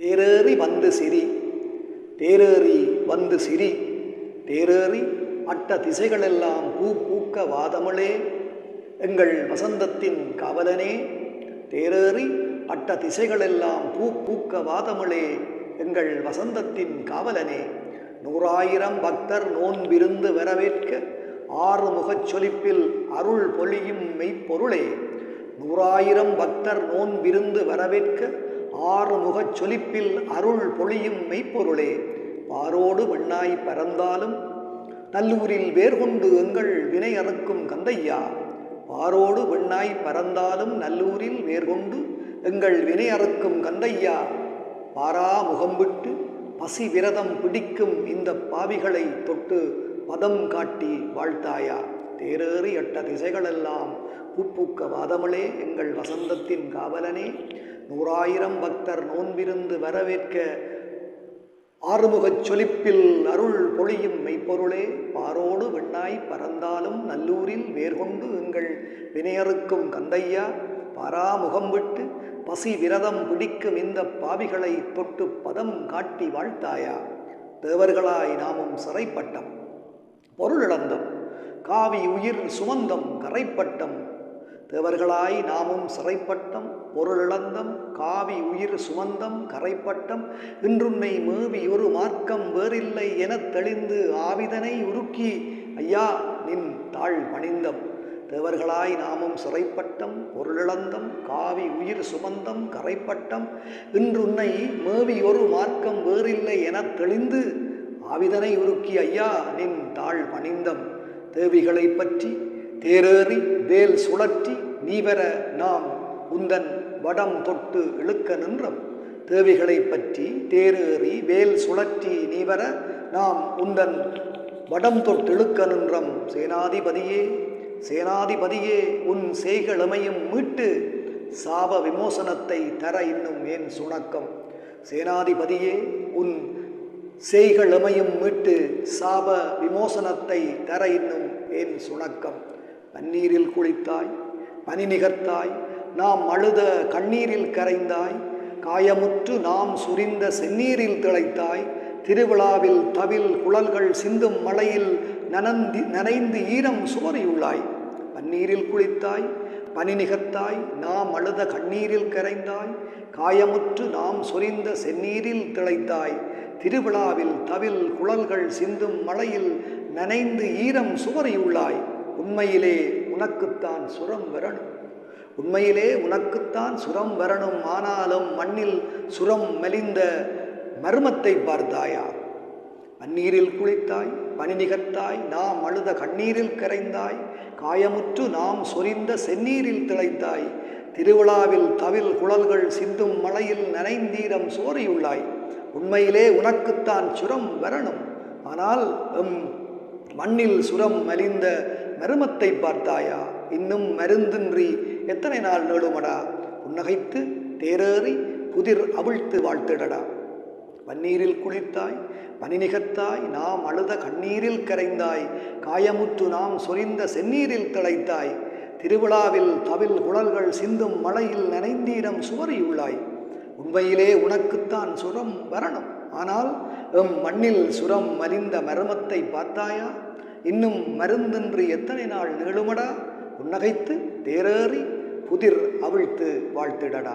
தேரேறி வந்து சிரி. தேரேறி வந்து சிரி. தேரேறி அட்ட திசைகளெல்லாம் பூ பூக்க வாதமிழே. எங்கள் வசந்தத்தின் காவலனே. தேரேறி அட்ட திசைகளெல்லாம் பூ பூக்க வாதமிழே. எங்கள் வசந்தத்தின் காவலனே. நூறாயிரம் பக்தர் நோன்பிருந்து வரவேற்க ஆறு முகச் சொலிப்பில் அருள் பொழியும் மெய்ப்பொருளே. நூறாயிரம் பக்தர் நோன்பிருந்து வரவேற்க ஆறு முகச் சொலிப்பில் அருள் பொழியும் மெய்ப்பொருளே. பாரோடு வெண்ணாய் பறந்தாலும் நல்லூரில் வேர்கொண்டு எங்கள் வினை அறுக்கும் கந்தையா. பாரோடு வெண்ணாய் பறந்தாலும் நல்லூரில் வேர்கொண்டு எங்கள் வினை அறுக்கும் கந்தையா. பாரா முகம் விட்டு பசி விரதம் பிடிக்கும் இந்த பாவிகளை தொட்டு பதம் காட்டி வாழ்த்தாயா. தேரேறி எட்ட திசைகளெல்லாம் பூப்பூக்க வாதமளே எங்கள் வசந்தத்தின் காவலனே. நூறாயிரம் பக்தர் நோன்பிருந்து வரவேற்க ஆறுமுகச் சொலிப்பில் அருள் பொழியும் மெய்ப்பொருளே. பாரோடு வெண்ணாய் பறந்தாலும் நல்லூரில் வேர்கொண்டு எங்கள் வினையறுக்கும் கந்தையா. பாராமுகம் விட்டு பசி விரதம் பிடிக்கும் இந்த பாவிகளை தொட்டு பதம் காட்டி வாழ்த்தாயா. தேவர்களாய் நாமும் சிறைப்பட்டம் பொருளிழந்தம் காவி உயிர் சுமந்தம் கரைப்பட்டம் தேவர்களாய் நாமும் சிறைப்பட்டம் பொருளிழந்தம் காவி உயிர் சுமந்தம் கரைப்பட்டம் இன்றுன்னை மேவி ஒரு மார்க்கம் வேறில்லை எனத் தெளிந்து ஆவிதனை உருக்கி ஐயா நின் தாழ் பணிந்தம். தேவர்களாய் நாமும் சிறைப்பட்டம் பொருளிழந்தம் காவி உயிர் சுமந்தம் கரைப்பட்டம் இன்றுன்னை மேவி ஒரு மார்க்கம் வேறில்லை எனத் தெளிந்து ஆவிதனை உருக்கி ஐயா நின் தாழ் பணிந்தம். தேவிகளை பற்றி தேரேறி வேல் சுழற்றி நீவர நாம் உந்தன் வடம் தொட்டு இழுக்க நின்றம். தேவிகளை பற்றி தேரேறி வேல் சுழற்றி நீவர நாம் உந்தன் வடம் தொட்டு இழுக்க நின்றம். சேனாதிபதியே சேனாதிபதியே உன் செய்களமையும் மீட்டு. சாப விமோசனத்தை தர இன்னும் ஏன் சுணக்கம்? சேனாதிபதியே உன் செய்களமையும் மீட்டு சாப விமோசனத்தை தர இன்னும் ஏன் சுணக்கம்? பன்னீரில் குளித்தாய் பனி நிகர்த்தாய் நாம் அழுத கண்ணீரில் கரைந்தாய் காயமுற்று நாம் சுரிந்த செந்நீரில் திளைத்தாய் திருவிழாவில் தவில் குழல்கள் சிந்தும் மலையில் நனந்தி நனைந்து ஈரம் சுவரியுள்ளாய் பன்னீரில் குளித்தாய் பனி நிகர்த்தாய் நாம் அழுத கண்ணீரில் கரைந்தாய் காயமுற்று நாம் சொரிந்த செந்நீரில் திளைத்தாய் திருவிழாவில் தவில் குழல்கள் சிந்தும் மலையில் நனைந்து ஈரம் சுவரியுள்ளாய் உண்மையிலே உனக்குத்தான் சுரம் வரணும். உண்மையிலே உனக்குத்தான் சுரம் வரணும். ஆனாலும் மண்ணில் சுரம் மெலிந்த மர்மத்தை பார்த்தாயா? மண்ணீரில் குளித்தாய் பனி நிகர்த்தாய் நாம் அழுத கண்ணீரில் கரைந்தாய் காயமுற்று நாம் சொரிந்த செந்நீரில் திளைத்தாய் திருவிழாவில் தவில் குழல்கள் சிந்தும் மலையில் நனைந்தீரம் சோறியுள்ளாய் உண்மையிலே உனக்குத்தான் சுரம் வரணும். ஆனால் எம் மண்ணில் சுரம் மலிந்த மருமத்தை பார்த்தாயா? இன்னும் மருந்தின்றி எத்தனை நாள் நேடுமடா புன்னகைத்து தேரேறி புதிர் அவிழ்த்து வாழ்த்திடடா. பன்னீரில் குளித்தாய் பனிநிகத்தாய் நாம் அழுத கண்ணீரில் கரைந்தாய் காயமுற்று நாம் சொரிந்த செந்நீரில் திளைத்தாய் திருவிழாவில் தவில் குழல்கள் சிந்தும் மலையில் நனைந்தீரம் சுவரியுள்ளாய். உண்மையிலே உனக்குத்தான் சுரம் வரணும். ஆனால் எம் மண்ணில் சுரம் மலிந்த மர்மத்தை பார்த்தாயா? இன்னும் மருந்தின்றி எத்தனை நாள் நீளுமடா புன்னகைத்து தேரேறி புதிர் அவிழ்த்து வாழ்த்திடடா.